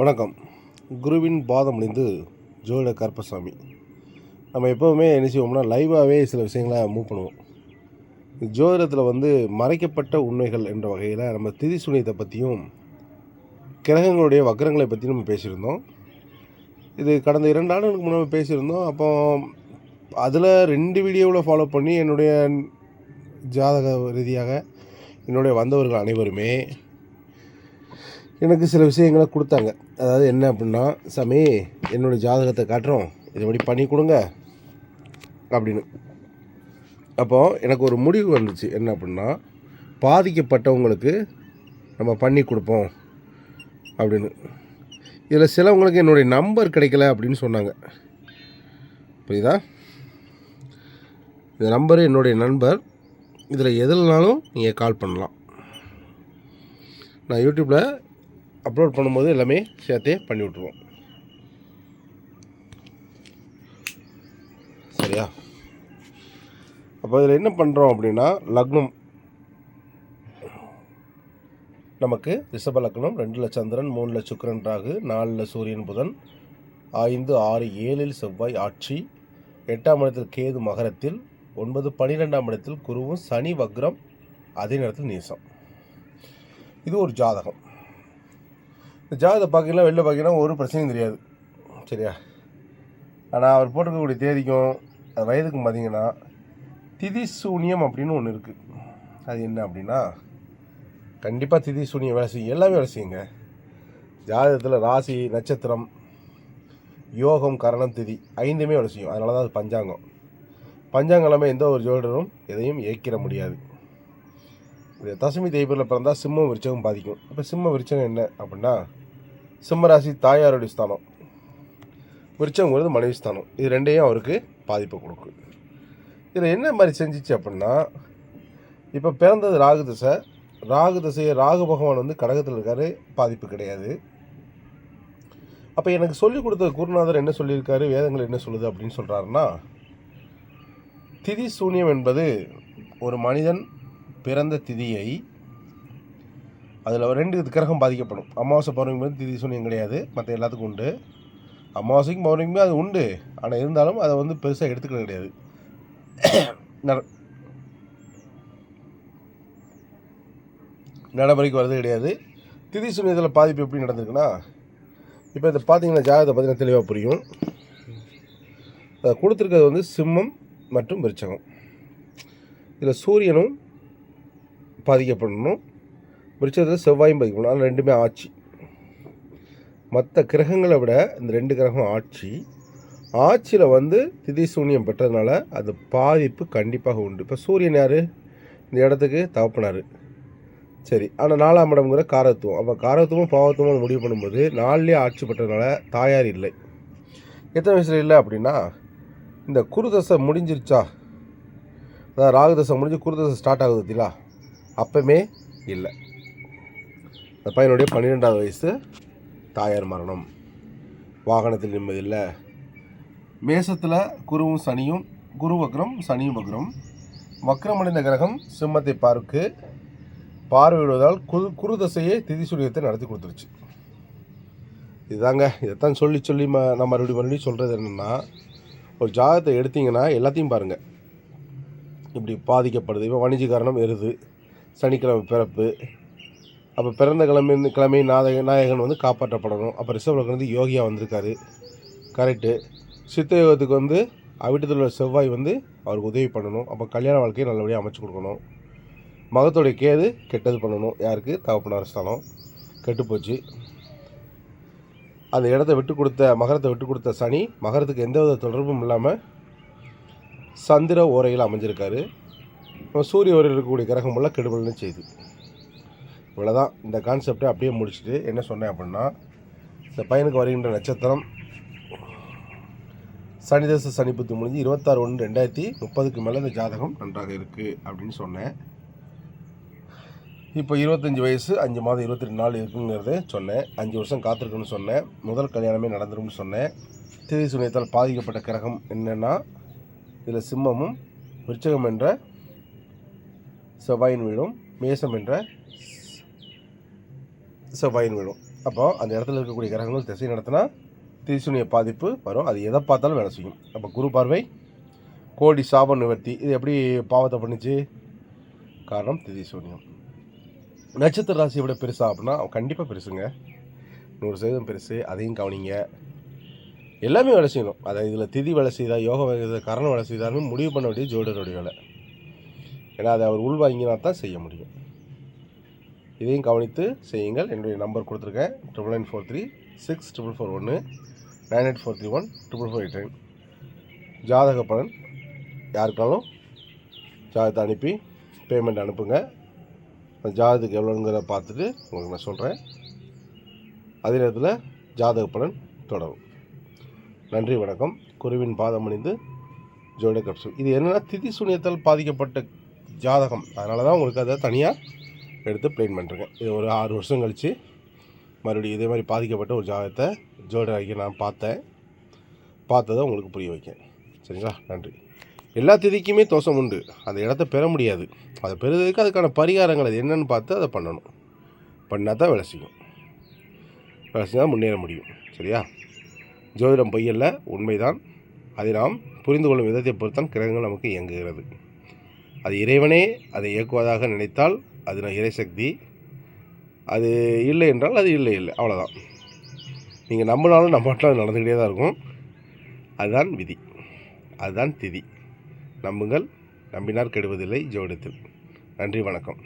வணக்கம். குருவின் பாதம் அணிந்து ஜோதிட கருப்பசாமி. நம்ம எப்போவுமே என்ன செய்வோம்னா லைவாகவே சில விஷயங்களை மூவ் பண்ணுவோம். ஜோதிடத்தில் வந்து மறைக்கப்பட்ட உண்மைகள் என்ற வகையில் நம்ம திதி சுனியத்தை பற்றியும் கிரகங்களுடைய வக்கரங்களை பற்றி நம்ம பேசியிருந்தோம். இது கடந்த இரண்டு ஆண்டுகளுக்கு முன்னாடி பேசியிருந்தோம். அப்போ அதில் ரெண்டு வீடியோவில் ஃபாலோ பண்ணி என்னுடைய ஜாதக ரீதியாக என்னுடைய வந்தவர்கள் அனைவருமே எனக்கு சில விஷயங்களை கொடுத்தாங்க. அதாவது என்ன அப்படின்னா சாமி என்னுடைய ஜாதகத்தை காட்டுறோம். இதுபடி பண்ணி கொடுங்க. அப்படின்னு. அப்போது எனக்கு ஒரு முடிவு வந்துச்சு. என்ன அப்படின்னா பாதிக்கப்பட்டவங்களுக்கு நம்ம பண்ணி கொடுப்போம். அப்படின்னு. இதில் சிலவங்களுக்கு என்னுடைய நம்பர் கிடைக்கல அப்படின்னு சொன்னாங்க. புரியுதா? இந்த நம்பர் என்னுடைய நண்பர். இதில் எதுலனாலும் நீங்கள் கால் பண்ணலாம். நான் யூடியூப்பில் அப்லோட் பண்ணும்போது எல்லாமே சேர்த்தே பண்ணி விட்ருவோம் சரியா? அப்போ இதில் என்ன பண்ணுறோம் அப்படின்னா லக்னம். நமக்கு ரிஷப லக்னம் ரெண்டில் சந்திரன் மூணில் சுக்கிரன் ராகு நாலில் சூரியன் புதன் ஐந்து ஆறு ஏழில் செவ்வாய் ஆட்சி எட்டாம் இடத்தில் கேது மகரத்தில் ஒன்பது பன்னிரெண்டாம் இடத்தில் குருவும் சனி வக்ரம் அதே நேரத்தில் நீசம். இது ஒரு ஜாதகம். இந்த ஜாதகத்தை பார்க்கலாம் வெளில பார்க்கலாம் ஒரு பிரச்சனையும் தெரியாது. சரியா? ஆனால் அவர் போட்டிருக்கக்கூடிய தேதிக்கும் அது வயதுக்கும் பார்த்தீங்கன்னா திதி சூனியம் அப்படின்னு ஒன்று இருக்குது அது என்ன அப்படின்னா கண்டிப்பாக திதி சூனியம் வேலை செய்யும். எல்லாமே வேலை செய்யுங்க. ஜாதகத்தில் ராசி நட்சத்திரம் யோகம் கரணம் திதி ஐந்துமே வேலை செய்யும். அதனால தான் அது பஞ்சாங்கம். பஞ்சாங்கம் எந்த ஒரு ஜோடரும் எதையும் ஏக்கிற முடியாது. இந்த தசமி தேய்பிரில் பிறந்தால் சிம்மம் விருச்சகம் பாதிக்கும். இப்போ சிம்ம விருச்சகம் என்ன அப்படின்னா சிம்ம ராசி தாயாருடைய ஸ்தானம். விருச்சங்கிறது மனைவி ஸ்தானம். இது ரெண்டையும் அவருக்கு பாதிப்பு கொடுக்கும். இதில் என்ன மாதிரி செஞ்சிச்சு அப்படின்னா இப்போ பிறந்தது ராகு திசை ராகு திசையை ராகு பகவான் வந்து கடகத்தில் இருக்காரு பாதிப்பு கிடையாது. அப்போ எனக்கு சொல்லிக் கொடுத்த குருநாதர் என்ன சொல்லியிருக்காரு வேதங்கள் என்ன சொல்லுது அப்படின்னு சொல்கிறாருன்னா திதி சூன்யம் என்பது ஒரு மனிதன் பிறந்த திதியை அதில் ரெண்டு கிரகம் பாதிக்கப்படும். அமாவாசை பௌர்ணமி வந்து திதி சூன்யம் கிடையாது. மற்ற எல்லாத்துக்கும் உண்டு. அமாவாசைக்கும் பௌர்ணமிக்கும் அது உண்டு. ஆனால் இருந்தாலும் அதை வந்து பெருசாக எடுத்துக்கிறது கிடையாது. நட நடைமுறைக்கு வர்றது கிடையாது. திதி சூன்யத்தில் பாதிப்பு எப்படி நடந்திருக்குன்னா இப்போ இதை பார்த்தீங்கன்னா ஜாதகத்தை பார்த்தீங்கன்னா தெளிவாக புரியும். அதை கொடுத்துருக்கிறது வந்து சிம்மம் மற்றும் விருச்சகம். இதில் சூரியனும் பாதிக்கப்படணும். விருச்சகத்தில் செவ்வாயும் பாதிக்கப்படணும். ஆனால் ரெண்டுமே ஆட்சி. மற்ற கிரகங்களை விட இந்த ரெண்டு கிரகம் ஆட்சி. ஆட்சியில் வந்து திதி சூன்யம் பெற்றதுனால அது பாதிப்பு கண்டிப்பாக உண்டு. இப்போ சூரியன் யார்? இந்த இடத்துக்கு தகப்பனார். சரி ஆனால் நாலாம் இடம்ங்கிற காரத்துவம். அப்போ காரத்துவம் பாவத்துவம் முடிவு பண்ணும்போது நாலுலேயே ஆட்சி பெற்றதுனால தாயார் இல்லை. எத்தனை வயசில் இல்லை அப்படின்னா இந்த குருதசை முடிஞ்சிருச்சா? அதாவது ராகுதசை முடிஞ்சு குருதசை ஸ்டார்ட் ஆகுது பார்த்தீங்களா அப்பவுமே இல்லை. அந்த பையனுடைய பன்னிரெண்டாவது வயசு தாயார் மரணம். வாகனத்தில் நிம்மதி இல்லை. மேசத்தில் குருவும் சனியும் குரு வக்ரம் சனியும் வக்ரம். வக்ரமடைந்த கிரகம் சிம்மத்தை பார்க்கு பார்வையிடுவதால் குரு குருதசையை திதிசூரியத்தை நடத்தி கொடுத்துருச்சு. இதுதாங்க இதைத்தான் சொல்லி சொல்லி ம நான் மறுபடியும் மறுபடியும் சொல்கிறது என்னென்னா ஒரு ஜாதகத்தை எடுத்தீங்கன்னா எல்லாத்தையும் பாருங்கள் இப்படி பாதிக்கப்படுது இப்போ வணிஜ காரணம் எருது. சனிக்கிழமை பிறப்பு. அப்போ பிறந்த கிழமை கிழமை நாயக நாயகன் வந்து காப்பாற்றப்படணும். அப்போ ரிஷபலக்கு வந்து யோகியா வந்திருக்காரு. கரெக்டு சித்த யோகத்துக்கு வந்து அவிட்டத்தில் உள்ள செவ்வாய் வந்து அவருக்கு உதவி பண்ணணும். அப்போ கல்யாண வாழ்க்கையை நல்லபடியாக அமைச்சு கொடுக்கணும். மகத்தோடைய கேது கெட்டது பண்ணணும். யாருக்கு? தகப்பனார் ஸ்தானம் கெட்டுப்போச்சு அந்த இடத்த விட்டு கொடுத்த மகரத்தை விட்டு கொடுத்த சனி மகரத்துக்கு எந்தவித தொடர்பும் இல்லாமல் சந்திர ஓரையில் அமைஞ்சிருக்காரு. சூரிய ஓரையில் இருக்கக்கூடிய கிரகமெல்லாம் எல்லாம் செய்து. செய்யுது இவ்வளோதான் இந்த கான்செப்டை அப்படியே முடிச்சுட்டு என்ன சொன்னேன் அப்படின்னா இந்த பையனுக்கு வருகின்ற நட்சத்திரம் சனிதச சனிப்புத்தி முடிஞ்சு இருபத்தாறு ஒன்று ரெண்டாயிரத்தி முப்பதுக்கு மேலே இந்த ஜாதகம் நன்றாக இருக்குது அப்படின்னு சொன்னேன். இப்போ இருபத்தஞ்சி வயசு அஞ்சு மாதம் இருபத்தி ரெண்டு நாள் இருக்குங்கிறத சொன்னேன். அஞ்சு வருஷம் காத்திருக்குன்னு சொன்னேன். முதல் கல்யாணமே நடந்துரும்னு சொன்னேன். திதி சுனியத்தால் பாதிக்கப்பட்ட கிரகம் என்னென்னா இதில் சிம்மமும் விருச்சகம் என்ற செவ்வாயின் வீடும் மேசம் என்ற செவ்வாயின் வீடும். அப்போ அந்த இடத்துல இருக்கக்கூடிய கிரகங்கள் திசை நடத்தினா திரிசூனிய பாதிப்பு வரும். அது எதை பார்த்தாலும் வேலை செய்யும். அப்போ குரு பார்வை கோடி சாப நிவர்த்தி. இது எப்படி பாவத்தை பண்ணுச்சு? காரணம் திதிசூன்யம். நட்சத்திர ராசி விட பெருசா அப்படின்னா கண்டிப்பாக பெருசுங்க. நூறு சதவீதம் பெருசு. அதையும் கவனிங்க. எல்லாமே வேலை செய்யணும். அதை இதில் திதி வேலை செய்தா யோகா வேலை செய்தா கரணம் வேலை செய்தாலும் முடிவு பண்ண வேண்டிய ஜோடருடைய வேலை. ஏன்னா அதை அவர் உள்வாங்கினா தான் செய்ய முடியும். இதையும் கவனித்து செய்யுங்கள். என்னுடைய நம்பர் கொடுத்துருக்கேன். Triple nine four three six triple four ஒன்று nine eight four three one triple four eight nine ஜாதக பலன் யாருக்காலும் ஜாதகத்தை அனுப்பி பேமெண்ட் அனுப்புங்க. அந்த ஜாதகத்துக்கு எவ்வளோங்கிறத பார்த்துட்டு உங்களுக்கு நான் சொல்கிறேன் அதே நேரத்தில் ஜாதக பலன் தொடரும். நன்றி வணக்கம். குருவின் பாதம் அணிந்து ஜோட கப்சூல் இது என்னென்னா திதி சூனியத்தால் பாதிக்கப்பட்ட ஜாதகம். அதனால தான் உங்களுக்கு அதை தனியாக எடுத்து ப்ளைன் பண்ணுறேன் இது ஒரு ஆறு வருஷம் கழித்து மறுபடியும் இதே மாதிரி பாதிக்கப்பட்ட ஒரு ஜாதகத்தை ஜோடராக்கி நான் பார்த்தேன். பார்த்ததை உங்களுக்கு புரிய வைக்கேன் சரிங்களா? நன்றி. எல்லா திதிக்குமே தோஷம் உண்டு. அந்த இடத்த பெற முடியாது. அதை பெறுறதுக்கு அதுக்கான பரிகாரங்கள் அது என்னென்னு பார்த்து அதை பண்ணணும். பண்ணால் தான் வேலை செய்யும். வேலை செஞ்சால் முன்னேற முடியும். சரியா? ஜோதிடம் பொய்யல்ல உண்மைதான். அதை நாம் புரிந்து கொள்ளும் விதத்தை பொறுத்தான் கிரகங்கள் நமக்கு இயங்குகிறது. அது இறைவனே அதை இயக்குவதாக நினைத்தால் அது நான் இறைசக்தி. அது இல்லை என்றால் அது இல்லை இல்லை. அவ்வளோதான் நீங்கள் நம்பினாலும் நம்பாட்டாலும் அது நடந்துக்கிட்டே தான் இருக்கும். அதுதான் விதி. அதுதான் திதி. நம்புங்கள் நம்பினார் கெடுவதில்லை ஜோடித்தில். நன்றி வணக்கம்.